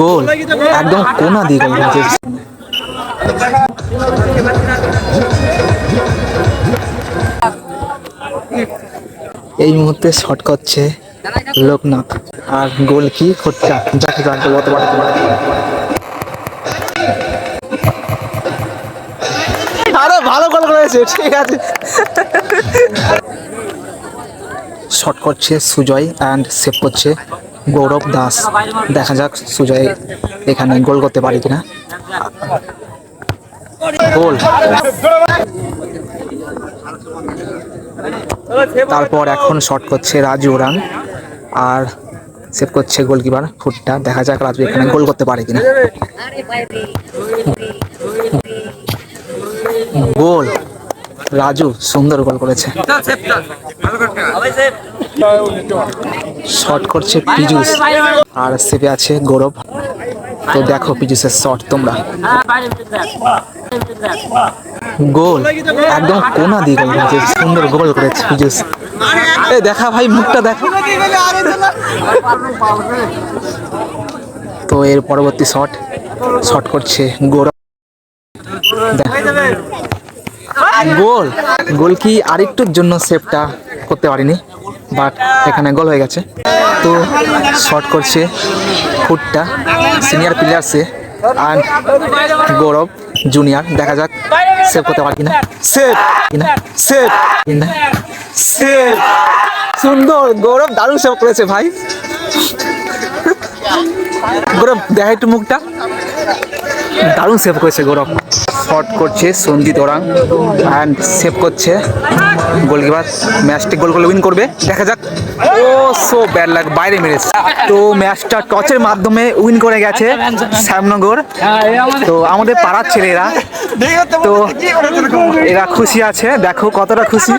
গোল। একদম কোনা দিয়ে গোল এই মুহূর্তে শট করছে লোকনাথ। আর গোল কি খোট্টা যাকে যাকে বলতে পারে আরে ভালো গোল করেছে, ঠিক আছে। শট করছে সুজয় অ্যান্ড সেভ করছে গৌরব দাস। দেখা যাক সুজয় এখানে গোল করতে পারি কিনা। গোল। তারপর এখন শট করছে রাজু রান আর সেভ করছে গোলকিপার ফুটটা। দেখা যাক রাজু এখানে গোল করতে পারে কিনা। রাজু সুন্দর গোল করেছে। শট করছে পিজুস। আর সেপে আছে গৌরব। তো দেখো পিজুসের শট তোমরা। গোল। একদম কোনা দিয়ে গোল করেছে। সুন্দর গোল করেছে পিজুস। এ দেখা ভাই, মুখটা দেখো। তো এর পরবর্তী শট শট করছে গৌরব। গোল। গোল কি আরেকটুর জন্য সেভটা করতে পারিনি বাট এখানে গোল হয়ে গেছে। তো শট করছে ফুটটা সিনিয়র প্লেয়ার সে আর গৌরব জুনিয়র দেখা যাক সেভ করতে পারি কিনা। সেভ কিনা। সেভ কিনা। সেভ সুন্দর গৌরব দারুণ সেভ করেছে ভাই। গৌরব দেখা একটু মুখটা। দারুণ সেভ করেছে গৌরব। শট করছে সঞ্জিত ওরাং অ্যান্ড সেভ করছে। গোলকিপার ম্যাচটি গোল গোল উইন করবে। দেখা যাক। ও সো ব্যাড লাগ বাইরে মেরেছে। তো ম্যাচটা টচের মাধ্যমে উইন করে গেছে শ্যামনগর। তো আমাদের পাড়ার ছেলেরা। তো এরা খুশি আছে, দেখো কতটা খুশি।